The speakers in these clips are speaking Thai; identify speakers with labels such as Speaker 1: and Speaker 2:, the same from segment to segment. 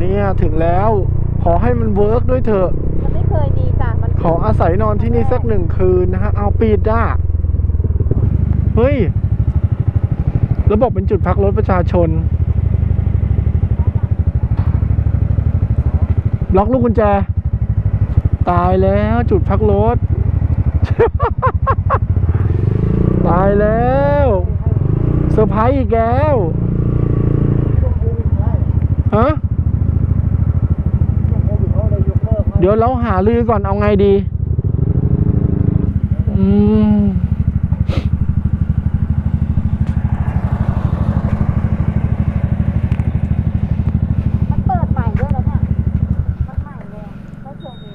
Speaker 1: เนี่ยถึงแล้ว ขอให้มันเวิร์กด้วยเถอะ
Speaker 2: มันไม่เคยมีจ้ะมัน
Speaker 1: ขออาศัยนอนที่นี่สักหนึ่งคืนนะฮะเอาปิดอะเฮ้ยแล้วบอกเป็นจุดพักรถประชาชนล็อกลูกกุญแจ ตายแล้วจุดพักรถ ตายแล้วเซอร์ไพรส์อีกแล้วฮะ เดี๋ยวเราหาลือก่อนเอาไงดี อืม
Speaker 2: มันเปิดใหม่ด้วยแล้วเนี่ยมันใหม่เลยไม่เคยมี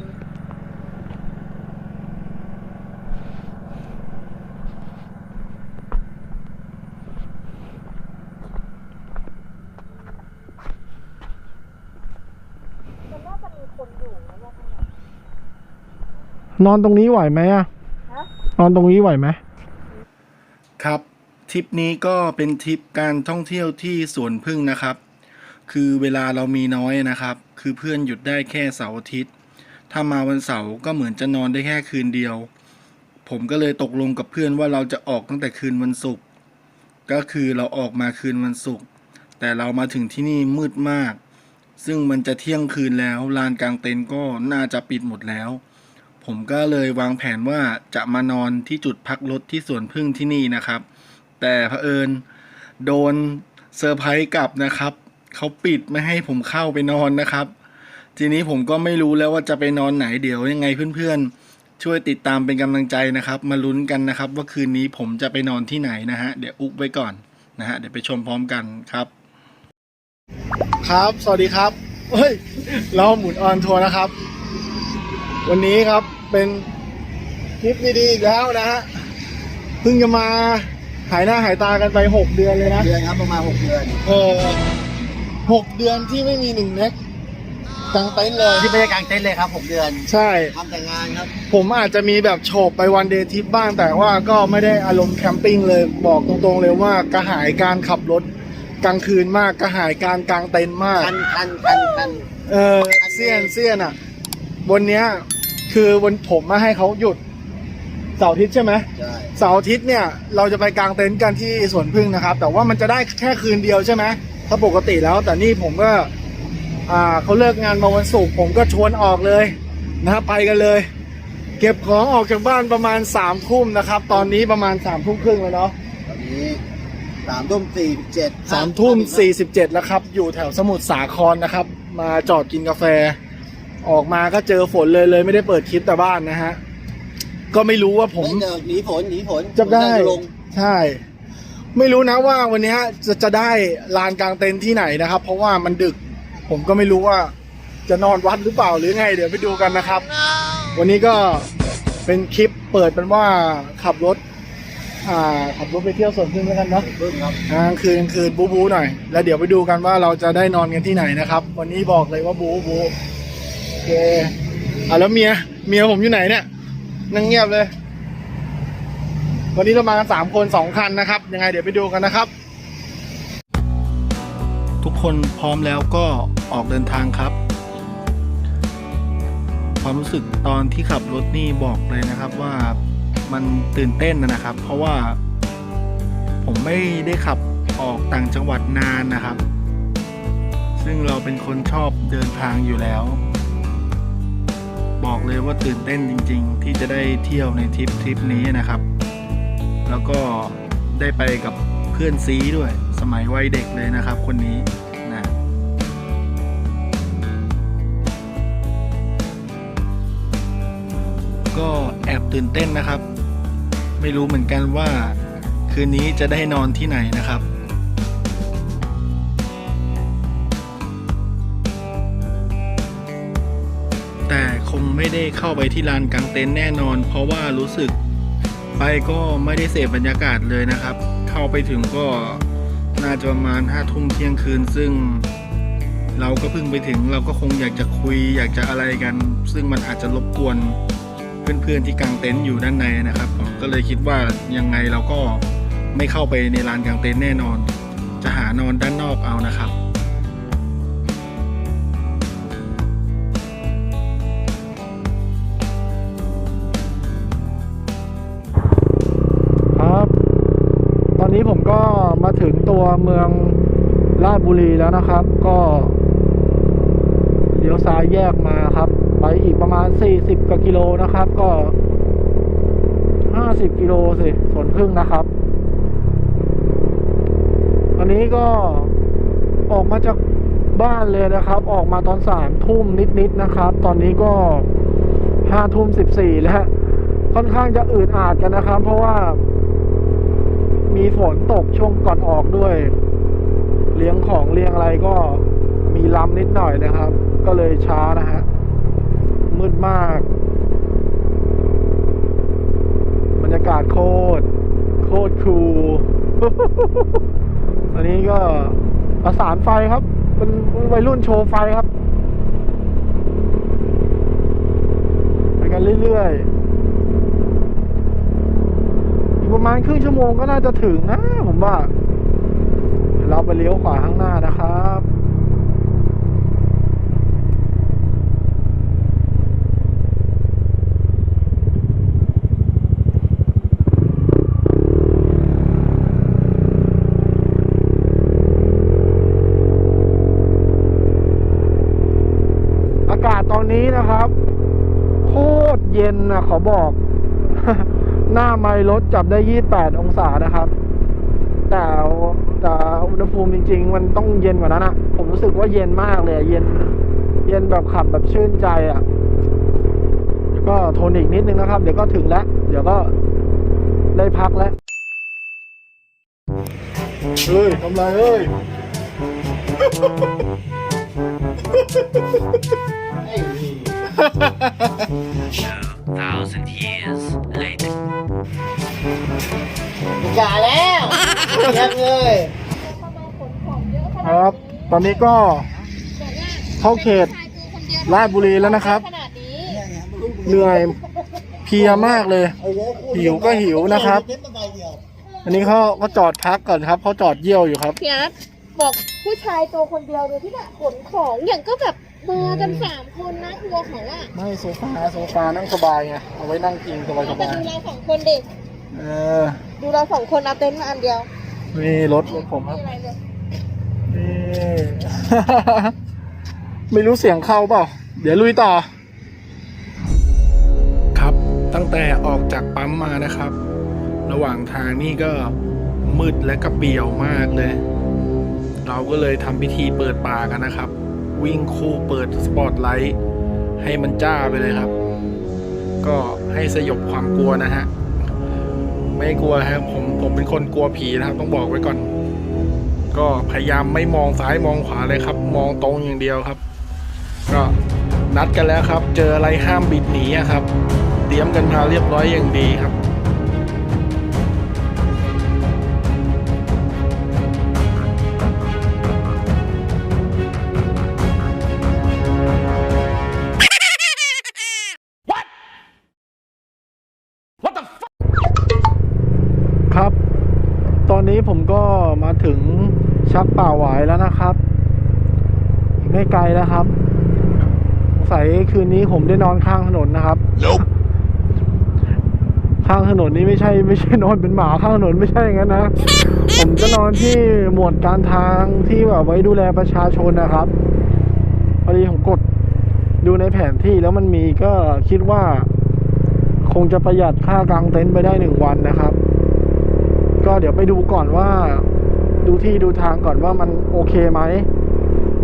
Speaker 2: มันน่าจะมี คนอยู่นะว่าข้างใน
Speaker 1: นอนตรงนี้ไหวไหมอะ
Speaker 2: ฮะ
Speaker 1: นอนตรงนี้ไหวไหม
Speaker 3: ครับทริปนี้ก็เป็นทริปการท่องเที่ยวที่สวนพึ่งนะครับ คือเวลาเรามีน้อยนะครับ คือเพื่อนหยุดได้แค่เสาร์อาทิตย์ ถ้ามาวันเสาร์ก็เหมือนจะนอนได้แค่คืนเดียว ผมก็เลยตกลงกับเพื่อนว่าเราจะออกตั้งแต่คืนวันศุกร์ก็คือเราออกมาคืนวันศุกร์แต่เรามาถึงที่นี่มืดมาก ซึ่งมันจะเที่ยงคืนแล้วลานกลางเต็นท์ก็น่าจะปิดหมดแล้ว ผมก็เลยวางแผนว่าจะมานอนที่จุดพักรถที่สวนพึ่งที่นี่นะครับ แต่เผอิญโดนเซอร์ไพรส์กลับนะครับเขาปิดไม่ให้ผมเข้าไปนอนนะครับ ทีนี้ผมก็ไม่รู้แล้วว่าจะไปนอนไหนเดี๋ยวยังไงเพื่อนๆ ช่วยติดตามเป็นกำลังใจนะครับ มาลุ้นกันนะครับ ว่าคืนนี้ผมจะไปนอนที่ไหนนะฮะเดี๋ยวอุบไว้ก่อนนะฮะเดี๋ยวไปชมพร้อมกันครับ
Speaker 1: ครับ สวัสดีครับเฮ้ย เราหมุนออนทัวร์นะครับ วันนี้ครับเป็นทริปดีๆอีกแล้วนะฮะ เพิ่งจะมาหายหน้าหายตากันไปหกเดือนเลยนะ
Speaker 4: เดือนครับประมาณหกเดือน
Speaker 1: เออหกเดือนที่ไม่มีหนึ่งเน็กกลางเต็นท์เลย
Speaker 4: ที่ไม่ได้กางเต็นท์เลยครับหกเดือน
Speaker 1: ใช่
Speaker 4: ทำแต่งานครับ
Speaker 1: ผมอาจจะมีแบบโฉบไปวันเดย์ทริปบ้างแต่ว่าก็ไม่ได้อารมณ์แคมปิ้งเลยบอกตรงๆเลยว่ากระหายการขับรถ กลางคืนมากกระหายการกลางเต็นท์มาก
Speaker 4: คันคันคันคัน
Speaker 1: เออเซียนเซียนอะวันเนี้ยคือวันผมมาให้เขาหยุดเสาร์อาทิตย์ใช่ไหม
Speaker 4: ใช่
Speaker 1: เสาร์อาทิตย์เนี่ยเราจะไปกางเต็นท์กันที่สวนพึ่งนะครับ แต่ว่ามันจะได้แค่คืนเดียวใช่ไหมถ้าปกติแล้ว แต่นี่ผมก็ อ่าเขาเลิกงานมาวันศุกร์ผมก็ชวนออกเลยนะครับไปกันเลย เก็บของออกจากบ้านประมาณสามทุ่มนะครับ ตอนนี้ประมาณสามทุ่มครึ่งแล้วเนาะ
Speaker 4: ตอนนี้ สามทุ่มสี่เจ็ด
Speaker 1: สามทุ่มสี่สิบเจ็ดแล้วครับ อยู่แถวสมุทรสาครนะครับ มาจอดกินกาแฟ ออกมาก็เจอฝนเลยเลยไม่ได้เปิดคลิปแต่บ้านนะฮะ ก็ไม่รู้ว่าผ
Speaker 4: ผมมเจอหนีฝนหนีฝน
Speaker 1: จะได้
Speaker 4: ลง
Speaker 1: ใช่ ไม่รู้นะว่าวันนี้จะจะได้ลานกลางเต็นท์ที่ไหนนะครับ เพราะว่ามันดึก ผมก็ไม่รู้ว่าจะนอนวัดหรือเปล่าหรือไง เดี๋ยวไปดูกันนะครับ วันนี้ก็เป็นคลิปเปิดเป็นว่าขับรถ อ่าขับรถไปเที่ยวสวนพึ่งแล้วกันเนาะ
Speaker 4: พึ่งครับ
Speaker 1: กลางคืนกลางคืนบูบูหน่อย แล้วเดี๋ยวไปดูกันว่าเราจะได้นอนกันที่ไหนนะครับ วันนี้บอกเลยว่าบูบูโอเคอะแล้วเมียเมียผมอยู่ไหนเนี่ยนั่งเงียบเลย วันนี้เรามากันสามคนสองคันนะครับ ยังไงเดี๋ยวไปดูกันนะครับ
Speaker 3: ทุกคนพร้อมแล้วก็ออกเดินทางครับ ความรู้สึกตอนที่ขับรถนี่บอกเลยนะครับว่า มันตื่นเต้นนะครับ เพราะว่า ผมไม่ได้ขับออกต่างจังหวัดนานนะครับ ซึ่งเราเป็นคนชอบเดินทางอยู่แล้ว บอกเลยว่าตื่นเต้นจริง ๆ ที่จะได้เที่ยวในทริปทริปนี้นะครับ แล้วก็ได้ไปกับเพื่อนซีด้วย สมัยวัยเด็กเลยนะครับ คนนี้นะก็แอบตื่นเต้นนะครับ ไม่รู้เหมือนกันว่า คืนนี้จะได้นอนที่ไหนนะครับแต่คงไม่ได้เข้าไปที่ลานกางเต็นท์แน่นอน เพราะว่ารู้สึกไปก็ไม่ได้เสพบรรยากาศเลยนะครับ เข้าไปถึงก็น่าจะประมาณห้าทุ่มเที่ยงคืน ซึ่งเราก็เพิ่งไปถึงเราก็คงอยากจะคุยอยากจะอะไรกัน ซึ่งมันอาจจะรบกวน เพื่อนๆที่กางเต็นท์อยู่ด้านในนะครับ ก็เลยคิดว่ายังไงเราก็ไม่เข้าไปในลานกางเต็นท์แน่นอน จะหานอนด้านนอกเอานะครับ
Speaker 1: ครับตอนนี้ผมก็มาถึงตัวเมืองราชบุรีแล้วนะครับ ก็เลี้ยวซ้ายแยกมาครับ ไปอีกประมาณ 40กว่ากิโลนะครับ ก็ 50 กิโลสิสวนพึ่งนะครับอันนี้ก็ออกมาจากบ้านเลยนะครับ ออกมาตอนสามทุ่มนิดๆนะครับ ตอนนี้ก็ห้าทุ่มสิบสี่แล้ว ค่อนข้างจะอืดอาดกันนะครับ เพราะว่า มีฝนตกช่วงก่อนออกด้วย เลี้ยงของเลี้ยงอะไรก็มีล้ำนิดหน่อยนะครับ ก็เลยช้านะฮะ มืดมาก บรรยากาศโคตร โคตรคูลอันนี้ก็ประสานไฟครับ เป็นวัยรุ่นโชว์ไฟครับ ไปกันเรื่อยๆ อีกประมาณครึ่งชั่วโมงก็น่าจะถึงนะผมว่าเดี๋ยวเราไปเลี้ยวขวาข้างหน้านะครับ อากาศตอนนี้นะครับ โคตร เย็นนะขอบอก หน้าไมล์รถจับได้28องศานะครับ แต่แต่อุณหภูมิจริง ๆ มันต้องเย็นกว่านั้นอะผมรู้สึกว่าเย็นมากเลยอะเย็น เย็นแบบขับแบบชื่นใจอะเดี๋ยวก็ทนอีกนิดนึงนะครับ เดี๋ยวก็ถึงแล้ว เดี๋ยวก็ได้พักแล้วเฮ้ยทำไรเฮ้ย
Speaker 5: thousand years later.
Speaker 4: อย่าแล้วเยี่ยมเลย
Speaker 2: ทำไมขนของเยอะข
Speaker 1: ค
Speaker 2: นา
Speaker 1: รับ
Speaker 2: ดนี้
Speaker 1: ตอนนี้ก็เข้าเขตราชบุรีแล้วนะครับ
Speaker 2: ขนาดนี้
Speaker 1: เหนื่อยเพลียมากเลย หิวก็หิวนะครับ อันนี้เขาก็จอดพักก่อนครับเขาจอดเยี่ยวอยู่ครับ
Speaker 2: พี่อาร์ตบอกผู้ชายตัวคนเดียวดูที่แบบขนของอย่างก็แบบ มากันสามคนนะทัวร์เขาอะ
Speaker 1: ไม่โซฟาโซฟานั่งสบายไงเอาไว้นั่งกินสบายส
Speaker 2: แต่
Speaker 1: บาย
Speaker 2: ดูเราสองคนเด็ก
Speaker 1: เออ
Speaker 2: ดูเราสองคนเอาเต็นท์มาอันเดียว
Speaker 1: นี่รถรถผมค
Speaker 2: ไม่
Speaker 1: รับ
Speaker 2: อะไรเลย
Speaker 1: นี่ ไม่รู้เสียงเข้าเปล่า เดี๋ยวลุยต่อ
Speaker 3: ครับตั้งแต่ออกจากปั๊มมานะครับ ระหว่างทางนี่ก็มืดและก็เปี่ยวมากเลย เราก็เลยทำพิธีเปิดป่ากันนะครับ วิ่งคู่เปิดสปอตไลท์ให้มันจ้าไปเลยครับ ก็ให้สยบความกลัวนะฮะ ไม่กลัวครับผมผมเป็นคนกลัวผีนะครับ ต้องบอกไว้ก่อน ก็พยายามไม่มองซ้ายมองขวาเลยครับ มองตรงอย่างเดียวครับ ก็นัดกันแล้วครับ เจออะไรห้ามบิดหนีครับ เตรียมกันมาเรียบร้อยอย่างดีครับ
Speaker 1: อนนี้ผมก็มาถึงชักป่าหวายแล้วนะครับอีกไม่ไกลแล้วครับสงสัยคืนนี้ผมได้นอนข้างถนนนะครับข้างถนนนี้ไม่ใช่ไม่ใช่นอนเป็นหมาข้างถนนไม่ใช่อย่างนั้นนะ ผมจะนอนที่หมวดการทางที่แบบไว้ดูแลประชาชนนะครับพอดีผมกดดูในแผนที่แล้วมันมีก็คิดว่า คงจะประหยัดค่ากางเต็นท์ไปได้หนึ่งวันนะครับ ก็เดี๋ยวไปดูก่อนว่า ดูที่ดูทางก่อนว่ามันโอเคไหม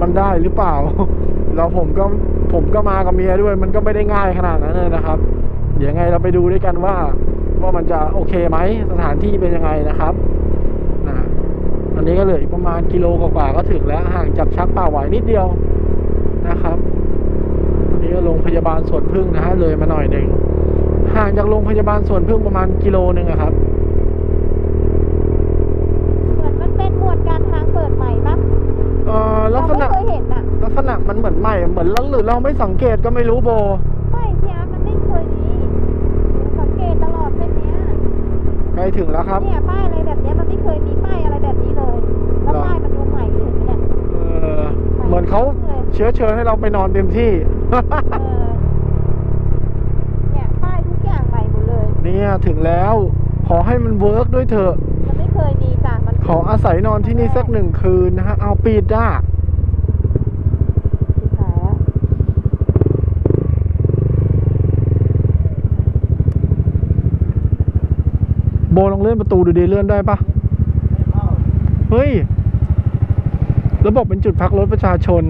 Speaker 1: มันได้หรือเปล่า แล้วผมก็ผมก็มากับเมียด้วย มันก็ไม่ได้ง่ายขนาดนั้นนะครับ เดี๋ยวไงเราไปดูด้วยกันว่า ว่ามันจะโอเคไหมสถานที่เป็นยังไงนะครับนะอันนี้ก็เหลืออีกประมาณกิโลกว่าก็ถึงแล้วห่างจากชักป่าไหวนิดเดียวนะครับอันนี้ก็โรงพยาบาลสวนพึ่งนะฮะเลยมาหน่อยหนึ่งห่างจากโรงพยาบาลสวนพึ่งประมาณกิโลหนึ่งครับ
Speaker 2: มือนใหม่
Speaker 1: เหมือนเราหรือเราไม่สังเกตก็ไม่รู้โบ
Speaker 2: ไม่พี่อาร์ตมันไม่เคยมีสังเกตตลอดเส้นเนี้ย
Speaker 1: ใกล้ถึงแล้วครับ
Speaker 2: เนี่ยป้ายอะไรแบบเนี้ยมันไม่เคยมีป้ายอะไรแบบนี้เลยแล้ว
Speaker 1: หรอ
Speaker 2: ป้ายมันดูใหม่เลยเห็นไหมเนี่ย
Speaker 1: เออ เหมือนเขาเชื้อเชิญให้เราไปนอนเต็มที่
Speaker 2: เออเนี่ยป้ายทุกอย่างใหม่หมดเลย
Speaker 1: เนี่ยถึงแล้ว ขอให้มันเวิร์กด้วยเถอะ
Speaker 2: มันไม่เคยมีจ้ะมัน
Speaker 1: ขออาศัยนอนที่นี่สักหนึ่งคืนนะฮะ เอาปีดด้า
Speaker 2: ใล
Speaker 6: องเลื่อนประตูดูดีเลื่อนได้ปะเฮ้ยแล้วบอกเป็นจุดพักรถประชาชน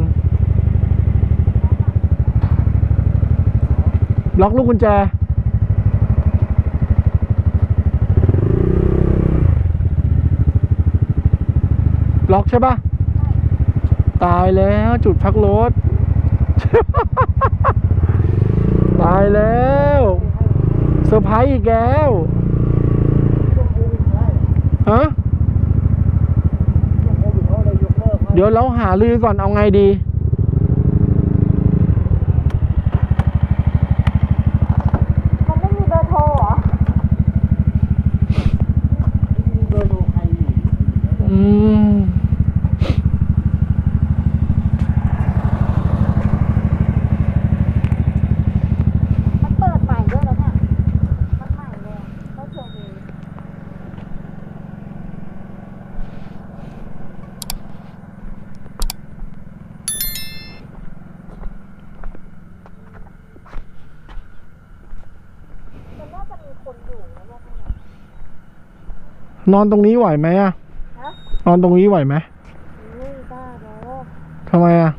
Speaker 6: ล็อกลูกกุญแจ ล็อกใช่ปะตายแล้วจุดพักรถ ตายแล้วเซอร์ไพรส์อีกแล้ว ฮะเดี๋ยวเราหาลือก่อนเอาไงดี
Speaker 2: มันไม่มีเบอร์โทรเหรอ
Speaker 6: อืม
Speaker 2: มันเปิดใหม่ด้วยแล้วเนี่ย มันใหม่เลยอะไม่เคยมีมันน่าจะมีคนอยู่นะว่าข้างใน
Speaker 6: นอนตรงนี้ไหวไหมอะ
Speaker 2: ฮะ
Speaker 6: นอนตรงนี้ไหวไหม
Speaker 2: อุ้ยบ้าแล้ว
Speaker 6: ทำไมอะ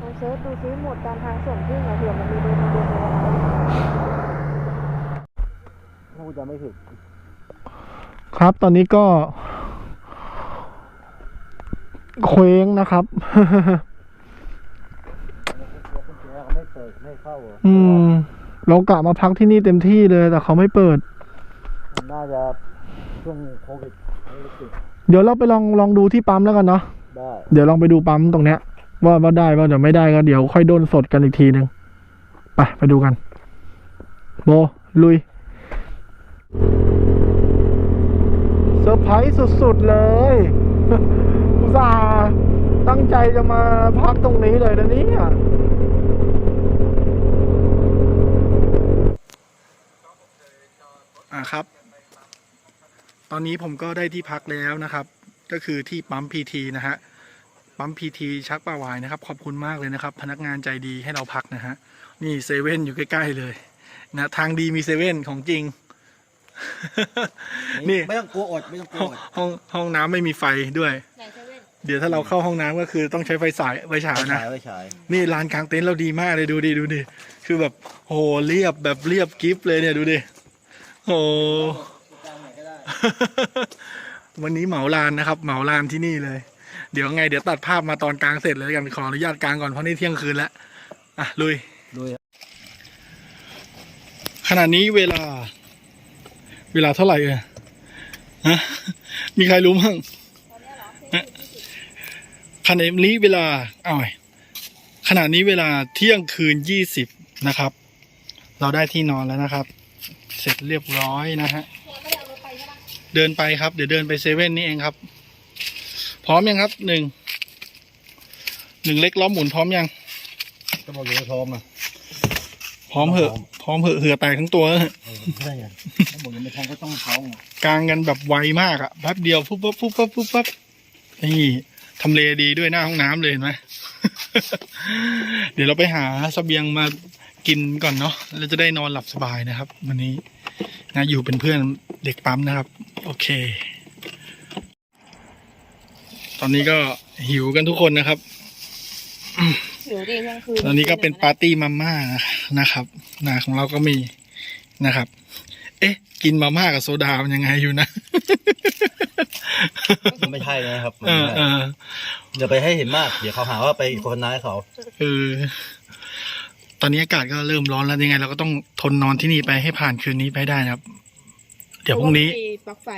Speaker 2: ลองเซิร์ชดูซิหมวดการทางส่วนพึ่งอะเผื่อมันมีเบอร์มาเบอร์โทรอะไร
Speaker 4: พูดจะไม่ผิด
Speaker 6: ครับ ตอนนี้ก็เคว้งนะครับ
Speaker 4: คุณแจเขาไม่เปิดไม่เข้าเหรอ
Speaker 6: อืม เรากะมาพักที่นี่เต็มที่เลย แต่เขาไม่เปิด
Speaker 4: มั นน่าจะช่วงโควิดไม่ได้ติด
Speaker 6: เดี๋ยวเราไปลองลองดูที่ปั๊มแล้วกันเนาะ
Speaker 4: ได้
Speaker 6: เดี๋ยวลองไปดูปั๊มตรงเนี้ย ว่าว่าได้ว่าเดี๋ยวไม่ได้ก็เดี๋ยวค่อยโดนสดกันอีกทีหนึ่งไปไปดูกันโบลุยเซอร์ไพรส์สุดๆเลยอุตส่าห์ตั้งใจจะมาพักตรงนี้เลยนะเนี่ยอ่าครับต อนนี้ผมก็ได้ที่พักแล้วนะครับ ก็คือที่ปั๊มพีทีนะฮะปั๊มพีทีชักป่าวายนะครับ ขอบคุณมากเลยนะครับ พนักงานใจดีให้เราพักนะฮะนี่เซเว่นอยู่ใกล้ๆเลยนะทางดีมีเซเว่นของจริง นี่
Speaker 4: ไม่ต้องกลัวอดไม่ต้องกลั
Speaker 6: ห้
Speaker 4: ว
Speaker 6: อง
Speaker 4: อด
Speaker 6: ห้องห้องน้ำไม่มีไฟด้วย
Speaker 2: ไหนเซเว่น
Speaker 6: เดี๋ยวถ้าเราเข้าห้องน้ำก็คือต้องใช้ไฟสายไฟฉาย
Speaker 4: ไม่
Speaker 6: นะ
Speaker 4: ฉายไม่ฉาย
Speaker 6: นี่ลานกลางเต็นท์เราดีมากเลยดูดิดูดิคือแบบโหเรียบแบบเรียบกิฟเลยเนี่ยดูดิโห วันนี้เหมาลานนะครับ เหมาลานที่นี่เลย เดี๋ยวไง เดี๋ยวตัดภาพมาตอนกลางเสร็จเลยกันขออนุญาตกลางก่อนเพราะนี่เที่ยงคืนแล้วอะลุย
Speaker 4: ลุย
Speaker 6: ขณะนี้เวลา เวลาเท่าไหร่เอ่ยฮะมีใครรู้มั้งฮะขณะนี้เวลาเอาใหม่ขณะนี้เวลาเที่ยงคืนยี่สิบนะครับ เราได้ที่นอนแล้วนะครับ เสร็จเรียบร้อยนะฮะ เดินไปครับ เดี๋ยวเดินไปเซเว่นนี่เองครับ พร้อมยังครับหนึ่งหนึ่งเล็กล้อมหมุนพร้อมยัง
Speaker 4: ก็บอกอยู่ในท้องอะ
Speaker 6: พร้อมเหอะพร้อมเหอะเหือแตกทั้งตัวแล้ว
Speaker 4: เออไม่ได้ไงถ้าบอกอยู่ในท้องก็ต้องท้องอะ
Speaker 6: กลางกันแบบไวมากอะแป๊บเดียวปุ๊บปั๊บปุ๊บปั๊บปุ๊บปั๊บนี่ทำเลดีด้วยหน้าห้องน้ำเลยเห็นไหม เดี๋ยวเราไปหาเสบียงมากินก่อนเนาะเราจะได้นอนหลับสบายนะครับ วันนี้ นะอยู่เป็นเพื่อนเด็กปั๊มนะครับ โอเค ตอนนี้ก็หิวกันทุกคนนะครับ
Speaker 2: หิวดิเที่ยงคืน
Speaker 6: ตอนนี้ก็เป็นปาร์ตี้มาม่านะครับนาของเราก็มีนะครับ เอ๊ะ กินมาม่ากับโซดามันยังไงอยู่นะ
Speaker 4: มันไม่ใช่นะครับมัน
Speaker 6: เอ
Speaker 4: ไม่
Speaker 6: อ
Speaker 4: ใช่
Speaker 6: เออ
Speaker 4: อย่าไปให้เห็นมาก เดี๋ยวเขาหาว่าไปโฆษณาให้เขา
Speaker 6: เออ ตอนนี้อากาศก็เริ่มร้อนแล้วยังไง เราก็ต้องทนนอนที่นี่ไปให้ผ่านคืนนี้ไปให้ได้นะครับ เดี๋ยวพรุ่งนี้
Speaker 2: มีปลั๊กไฟ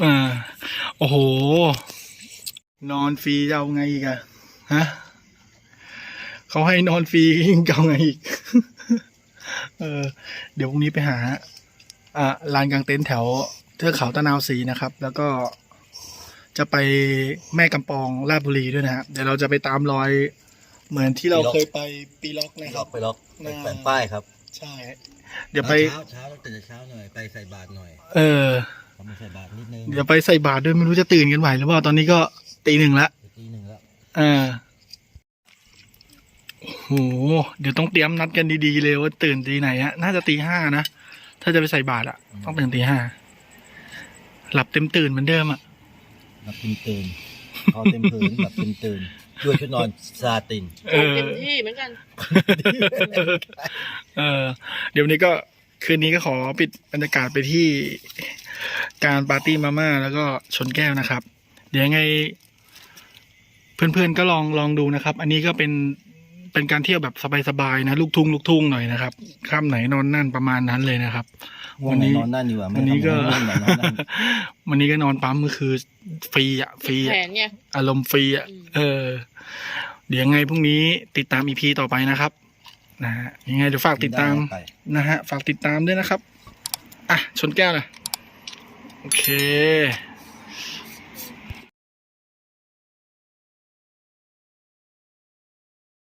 Speaker 6: เออโอ้โห นอนฟรีจะเอาไงอีกอะฮะเขาให้นอนฟรีจะเอาไงอีก เออ เดี๋ยวพรุ่งนี้ไปหาอ่าลานกลางเต็นท์แถวเทือกเขาตะนาวศรีนะครับ แล้วก็จะไปแม่กำปองราชบุรีด้วยนะครับเดี๋ยวเราจะไปตามรอย เหมือนที่เราเคยไปปีล็อก
Speaker 4: ไป
Speaker 6: นะค
Speaker 4: ล็
Speaker 6: รั
Speaker 4: อบ กไปล็อกไปแปะป้ายครับ
Speaker 6: ใช่ เดี๋ยวไป
Speaker 4: เช้าเช้าต้องตื่นเช้าหน่อยไปใส่บาตรหน่อย
Speaker 6: เออ
Speaker 4: ทำไปใส่บาตรนิดนึง
Speaker 6: เดี๋ยวไปใส่บาตรด้วยไม่รู้จะตื่นกันไหวหรือเปล่าตอนนี้ก็ตีหนึ่งละ
Speaker 4: ตีหนึ่งแล้ว
Speaker 6: เออโห เดี๋ยวต้องเตรียมนัดกันดีๆเลยว่าตื่นตีไหนฮะ น่าจะตีห้านะ ถ้าจะไปใส่บาตรอะต้องตื่นตีห้า หลับเต็มตื่นเหมือนเดิมอะ
Speaker 4: หลับตื่นตื่นคอเต็มพื้นหลับตื่นตื่น ด้วยชุดนอนซาติน
Speaker 6: เออ
Speaker 7: เต็มที่เหมือนกัน
Speaker 6: เออ เดี๋ยววันนี้ก็คืนนี้ก็ขอปิดบรรยากาศไปที่การปาร์ตี้มาม่าแล้วก็ชนแก้วนะครับ เดี๋ยวยังไง เพื่อนๆก็ลองลองดูนะครับ อันนี้ก็เป็น เป็นการเที่ยวแบบสบายๆนะ ลูกทุ่งลูกทุ่งหน่อยนะครับข้ามไหนนอนนั่นประมาณนั้นเลยนะครับ
Speaker 4: ง่วงไหนนอนนั่นดีกว่าไม่
Speaker 6: วันนี้ก็
Speaker 4: ทำง่วงไหนนอนนั่น
Speaker 6: วันนี้ก็นอนปั๊มก็คือฟรีอะฟรี
Speaker 7: แผ
Speaker 6: อะ
Speaker 7: นไง
Speaker 6: อารมณ์ฟรีอะ
Speaker 7: อืม
Speaker 6: เออ เดี๋ยวยังไงพรุ่งนี้ติดตามอีพีต่อไปนะครับนะฮะยังไงเดี๋ยวฝากติดตาม
Speaker 4: ไป
Speaker 6: นะฮะ ฝากติดตามด้วยนะครับ อะ ชนแก้วนะโอเค